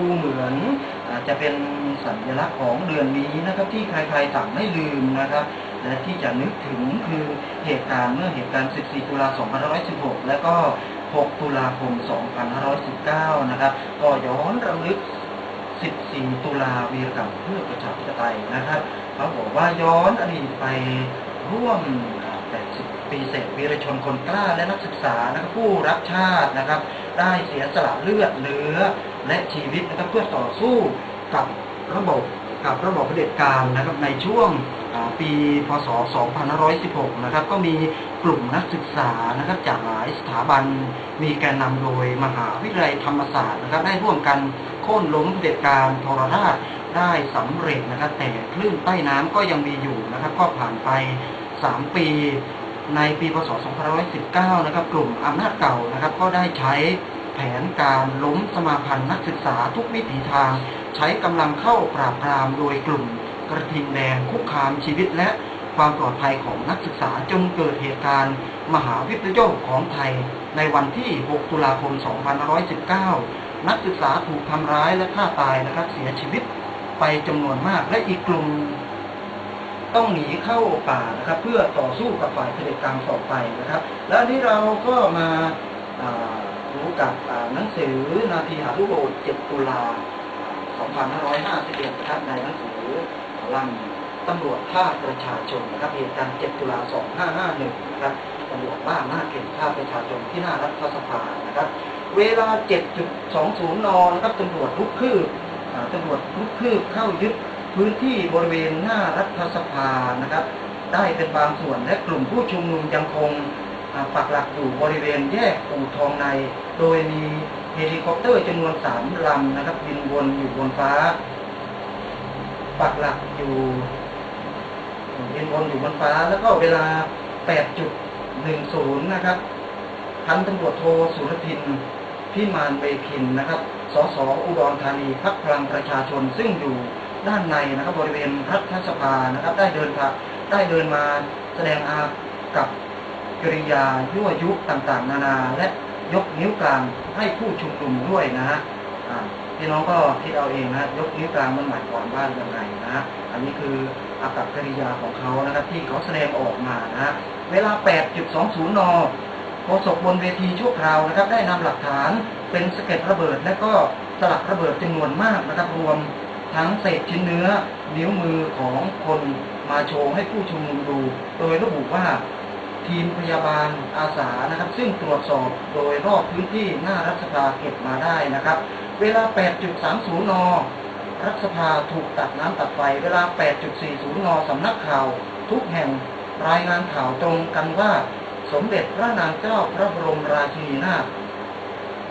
ดูเหมือนอาจจะเป็นสัญลักษณ์ของเดือนนี้นะครับที่ใครๆต่างไม่ลืมนะครับ และที่จะนึกถึงคือเหตุการณ์เมื่อเหตุการณ์ 14 ตุลา 2516 และก็ 6 ตุลาคม 2519 นะครับ ก็ย้อนรำลึก 14 ตุลาวีรกรรมเพื่อประชาธิปไตยนะครับเขาบอกว่าย้อนอดีตไปร่วม 80 ปีเศษวีรชนคนกล้าและนักศึกษานะครับผู้รักชาตินะครับ ได้เสียสละเลือดเนื้อ และชีวิตนะครับเพื่อต่อสู้กับระบบกับระบบเผด็จการนะครับในช่วงปีพศ 2516 นะครับก็มีกลุ่มนักศึกษานะครับจากหลายสถาบันมีแกนนำโดยมหาวิทยาลัยธรรมศาสตร์นะครับได้ร่วมกันโค่นล้มเผด็จการทรราชได้สำเร็จนะครับแต่คลื่นใต้น้ำก็ยังมีอยู่นะครับก็ผ่านไป 3 ปีในปีพศ 2519 นะครับกลุ่มอำนาจเก่านะครับก็ได้ใช้ แผนการล้มสมาพันธ์นักศึกษาทุกวิถีทาง ใช้กำลังเข้าปราบปรามโดยกลุ่ม กระทิงแดงคุกคามชีวิตและความปลอดภัยของนักศึกษาจนเกิดเหตุการณ์มหาวิทยาลัยของไทย ในวันที่ 6 ตุลาคม 2519 นักศึกษาถูกทำร้ายและฆ่าตายนะครับเสียชีวิตไปจำนวนมากและอีกกลุ่มต้องหนีเข้าป่านะครับ เพื่อต่อสู้กับฝ่ายเผด็จการต่อไปนะครับ และนี้เราก็มา อ่ากับหนังสือนาทีหาลูกโบสถ์7ตุลา2551นะครับในหนังสือลังตำรวจฆ่าประชาชนนะครับเหตุการณ์7ตุลา2551นะครับตำรวจบ้าหน้าเก่งฆ่าประชาชนที่หน้ารัฐสภานะครับ เวลา 7.20 นนะครับตำรวจลุกคืบตำรวจลุกคืบเข้ายึดพื้นที่บริเวณหน้ารัฐสภานะครับ ได้เป็นบางส่วนและกลุ่มผู้ชุมนุมยังคง ปักหลักอยู่บริเวณแยกอู่ทองใน โดยมีเฮลิคอปเตอร์จำนวนสามลำนะครับบินวนอยู่บนฟ้า ปักหลักอยู่บินวนอยู่บนฟ้า แล้วก็เวลา 8.10 นะครับพันตำรวจโทสุรทินพิมานเบคินนะครับ สสอุดรธานีพักพลังประชาชนซึ่งอยู่ด้านในนะครับบริเวณรัฐสภานะครับ ได้เดินทางได้เดินมาแสดงอากับ กริยายั่วยุต่างๆ นานาและยกนิ้วกลางให้ผู้ชุมนุมด้วยนะฮะพี่น้องก็คิดเอาเองนะยกนิ้วกลางมันหมายความว่ายังไงนะฮะอันนี้คืออากับกริยาของเขานะครับที่เขาแสดงออกมานะฮะเวลา 8.20 นโฆษกบนเวทีชั่วคราวนะครับ ได้นำหลักฐานเป็นสเก็ดระเบิด และก็สลักระเบิดจำนวนมากนะครับรวมทั้งเศษชิ้นเนื้อ นิ้วมือของคนมาโชว์ให้ผู้ชุมนุมดู โดยระบุว่า ทีมพยาบาลอาสานะครับ ซึ่งตรวจสอบโดยรอบพื้นที่หน้ารัฐสภาเก็บมาได้นะครับ เวลา 8.30 น รัฐสภาถูกตัดน้ำตัดไฟ เวลา 8.40 น สำนักข่าว ทุกแห่งรายงานข่าวตรงกันว่า สมเด็จพระนางเจ้าพระบรมราชินีนาถ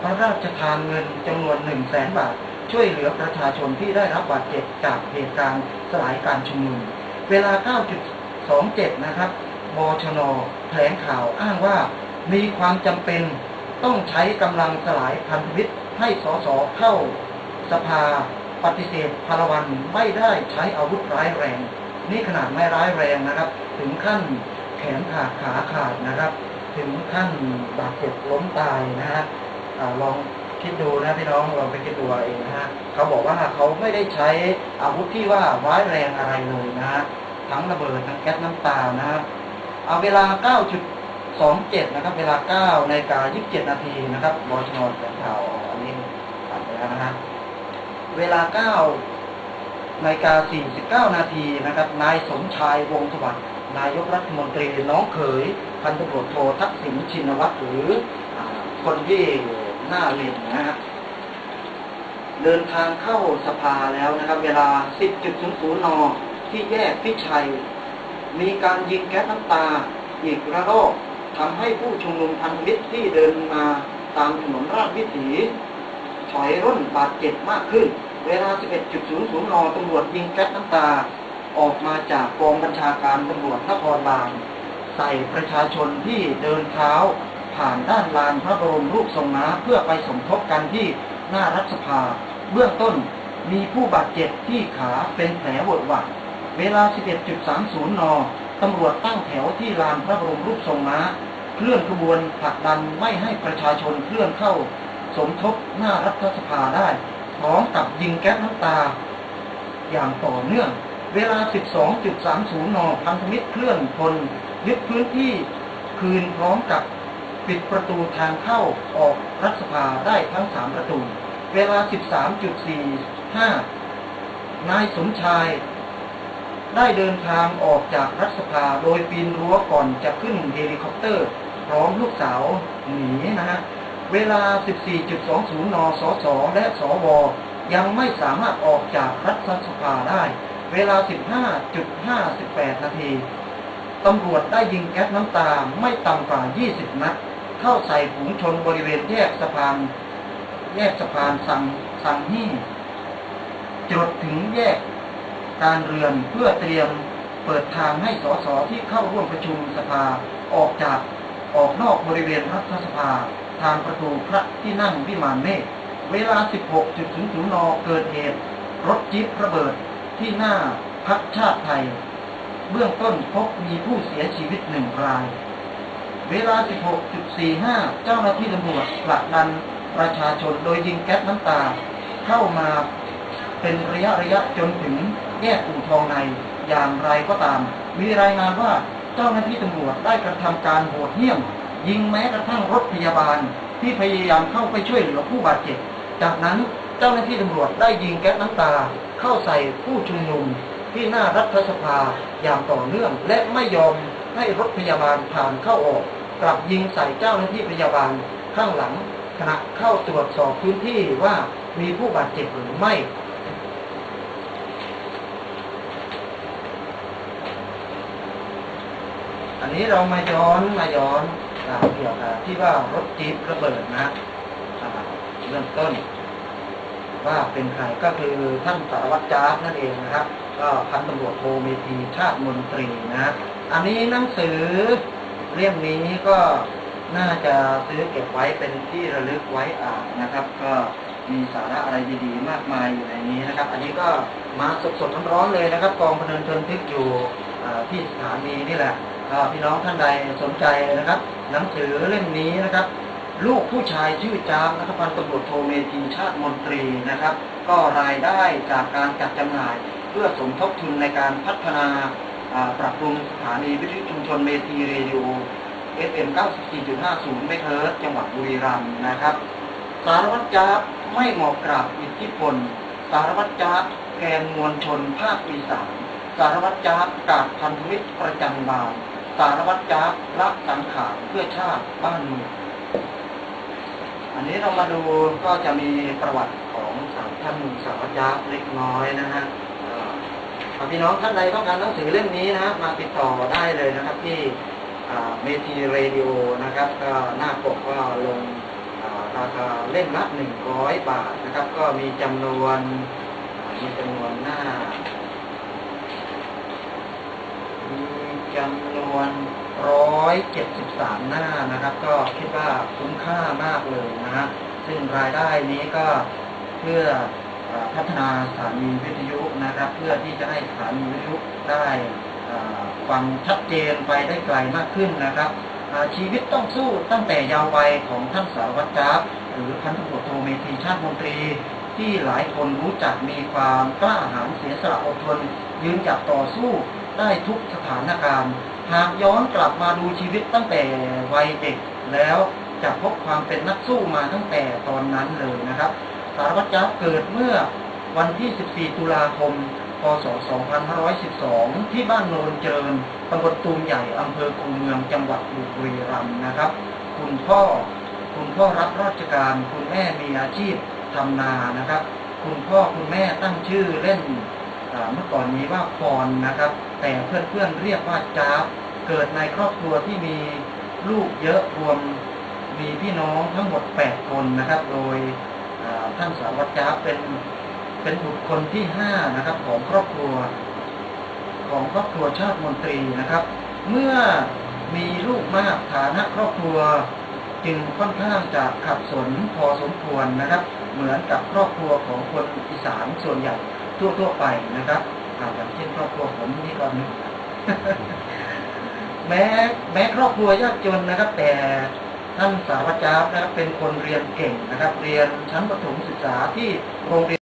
พระราชทานเงินจำนวน1 0 0 0 0แสนบาท ช่วยเหลือประชาชนที่ได้รับบาดเจ็บจากเหตุการณ์สลายการชุมนุม เวลา 9.27 นะครับ บชนแถลงข่าวอ้างว่ามีความจำเป็นต้องใช้กำลังสลายพันธมิตรให้สสเข้าสภาปฏิเสธพลวันไม่ได้ใช้อาวุธร้ายแรง นี่ขนาดไม่ร้ายแรงนะครับ ถึงขั้นแขนขาดขาขาดนะครับ ถึงขั้นบาดเจ็บล้มตายนะฮะลองคิดดูนะพี่น้องลองไปคิดดูเอาเองนะฮะเขาบอกว่าเขาไม่ได้ใช้อาวุธที่ว่าร้ายแรงอะไรเลยนะฮะทั้งระเบิดทั้งแก๊สน้ำตานะฮะ เอาเวลา 9.27 นะครับ เวลา9นาฬิกา 27 นาทีนะครับบชนแถลงข่าวอันนี้ตัดไปแล้วนะฮะ เวลา 9นาฬิกา 49 นาทีนะครับ นายสมชายวงศ์สวัสดิ์นายกรัฐมนตรีน้องเขย พันตำรวจโททักษิณชินวัตรหรือคนที่หน้าเรียนนะฮะเดินทางเข้าสภาแล้วนะครับ เวลา 10.00 น ที่แยกพิชัย มีการยิงแก๊สน้ำตา อีกระลอกทำให้ผู้ชุมนุมพันธมิตรที่เดินมาตามถนนราชวิถี ถอยร่นบาดเจ็บมากขึ้น เวลา 11.00นตำรวจยิงแก๊สน้ำตา ออกมาจากกองบัญชาการตำรวจนครบาลใส่ประชาชนที่เดินเท้า ผ่านด้านลานพระบรมรูปทรงม้าเพื่อไปสมทบกันที่หน้ารัฐสภา เบื้องต้นมีผู้บาดเจ็บที่ขาเป็นแผลเวอะหวะ เวลา 11.30 น ตำรวจตั้งแถวที่ลานพระบรมรูปทรงม้า เคลื่อนขบวนผลักดันไม่ให้ประชาชนเคลื่อนเข้า สมทบหน้ารัฐสภาได้ พร้อมกับยิงแก๊สน้ำตา อย่างต่อเนื่อง เวลา 12.30 น พันธมิตรเคลื่อนพลยึดพื้นที่คืนพร้อมกับปิดประตูทางเข้าออกรัฐสภาได้ทั้ง 3 ประตู เวลา 13.45 นายสมชาย ได้เดินทางออกจากรัฐสภาโดยปีนรั้วก่อนจะขึ้นเฮลิคอปเตอร์ พร้อมลูกสาวหนีนะฮะเวลา 14.20 น สส และสว ยังไม่สามารถออกจากรัฐสภาได้ เวลา 15.58 นาที ตำรวจได้ยิงแก๊สน้ำตาไม่ต่ำกว่า 20 นัด เข้าใส่ฝูงชนบริเวณแยกสะพาน แยกสะพานสังสังฮีจดถึงแยก การเรือนเพื่อเตรียมเปิดทางให้สสที่เข้าร่วมประชุมสภาออกจากออกนอกบริเวณรัฐสภา ทางประตูพระที่นั่งวิมานเมฆเวลา 16.00นเกิดเหตุ รถจิ๊บระเบิดที่หน้าพักชาติไทย เบื้องต้นพบมีผู้เสียชีวิตหนึ่งราย เวลา 16.45 เจ้าหน้าที่ตำรวจผลักดันประชาชนโดยยิงแก๊สน้ำตา เข้ามา เป็นระยะระยะจนถึงแยกอู่ทองในอย่างไรก็ตาม มีรายงานว่าเจ้าหน้าที่ตำรวจได้กระทำการโหดเหี้ยม ยิงแม้กระทั่งรถพยาบาลที่พยายามเข้าไปช่วยเหลือผู้บาดเจ็บ จากนั้นเจ้าหน้าที่ตำรวจได้ยิงแก๊สน้ำตา เข้าใส่ผู้ชุมนุมที่หน้ารัฐสภาอย่างต่อเนื่อง และไม่ยอมให้รถพยาบาลผ่านเข้าออก กลับยิงใส่เจ้าหน้าที่พยาบาลข้างหลังขณะเข้าตรวจสอบพื้นที่ว่ามีผู้บาดเจ็บหรือไม่ อั นนี้เรามาย้อนมาย้อนอ่าเกี่ยวกับที่ว่ารถจี๊ประเบิดนะเริ่มต้น ว่าเป็นใครก็คือท่านสารวัตรจ้าบนั่นเองนะครับ ก็พันตำรวจโทเมธีชาติมนตรีนะ อันนี้หนังสือเล่มนี้ก็น่าจะซื้อเก็บไว้เป็นที่ระลึกไว้อ่านนะครับ ก็มีสาระอะไรดีๆมากมายอยู่ในนี้นะครับ อันนี้ก็มาสดๆร้อนๆเลยนะครับ กองพนันเทินทึกอยู่ที่สถานีนี่แหละ พี่น้องท่านใดสนใจนะครับ หนังสือเล่มนี้นะครับ ลูกผู้ชายชื่อจามนะครับพันตำรวจโทเมธีชาติมนตรีนะครับ ก็รายได้จากการจัดจำหน่าย เพื่อสมทบทุนในการพัฒนาปรับปรุงสถานีวิทยุชุมชนเมธีเรดิโอ FM 94.50เมกะเฮิรตซ์จังหวัดบุรีรัมย์นะครับ สารวัตรจ้าบไม่เหมาะกราบอิทธิพล สารวัตรจ้าบแกนมวลชนภาคอีสานสารวัตรจ้าบกาดพันธมิตรประจันบาน สารวัตรจ้ารักสังขารเพื่อชาติบ้านเมืองอันนี้เรามาดูก็จะมีประวัติของสามท่านสารวัตรจ้าเล็กน้อยนะฮะถ้าพี่น้องท่านใดต้องการหนังสือเล่มนี้นะฮะมาติดต่อได้เลยนะครับที่เมทีเรดิโอนะครับก็หน้าปกก็ลงราคาเล่มละหนึ่งร้อยบาทนะครับ ก็มีจำนวนมีจำนวนหน้า มี จำนวนร้อยเจ็ดสิบสามหน้านะครับ ก็คิดว่าคุ้มค่ามากเลยนะฮะซึ่งรายได้นี้ก็เพื่อพัฒนาสถานีวิทยุนะครับ เพื่อที่จะให้สถานีวิทยุได้ฟังชัดเจนไปได้ไกลมากขึ้นนะครับ ชีวิตต้องสู้ตั้งแต่ยาว์วัยของท่านสารวัตรจับหรือพันตำรวจโทเมธีชาติมนตรี ที่หลายคนรู้จักมีความกล้าหาญเสียสละอดทนยืนหยัดต่อสู้ ได้ทุกสถานการณ์ หากย้อนกลับมาดูชีวิตตั้งแต่วัยเด็กแล้วจะพบความเป็นนักสู้มาตั้งแต่ตอนนั้นเลยนะครับ สารวัตรจับเกิดเมื่อวันที่ 14 ตุลาคม พศ 2512 ที่บ้านโนนเจริญตำบลตูมใหญ่อำเภอคูเมือง จังหวัดบุรีรัมย์นะครับ คุณพ่อ คุณพ่อรับราชการ คุณแม่มีอาชีพทำนานะครับ คุณพ่อคุณแม่ตั้งชื่อเล่นเมื่อก่อนนี้ว่าพรนะครับ แต่เพื่อนๆเรียกว่าจ้าบเกิดในครอบครัวที่มีลูกเยอะรวมมีพี่น้องทั้งหมด8คนนะครับ โดยท่านสาวัตจ้าบเป็นเป็นบุคคลที่5นะครับ ของครอบครัว ของครอบครัวชาติมนตรีนะครับ เมื่อมีลูกมากฐานะครอบครัวจึงค่อนข้างจะขัดสนพอสมควรนะครับ เหมือนกับครอบครัวของคนอีสานส่วนใหญ่ทั่วๆไปนะครับ อ่าอย่างเช่นครอบครัวผมนี่ก็นึกแม้แม้ครอบครัวยากจนนะครับ แต่ท่านสารวัตรจ้าบนะครับเป็นคนเรียนเก่งนะครับ เรียนชั้นประถมศึกษาที่โรงเรียน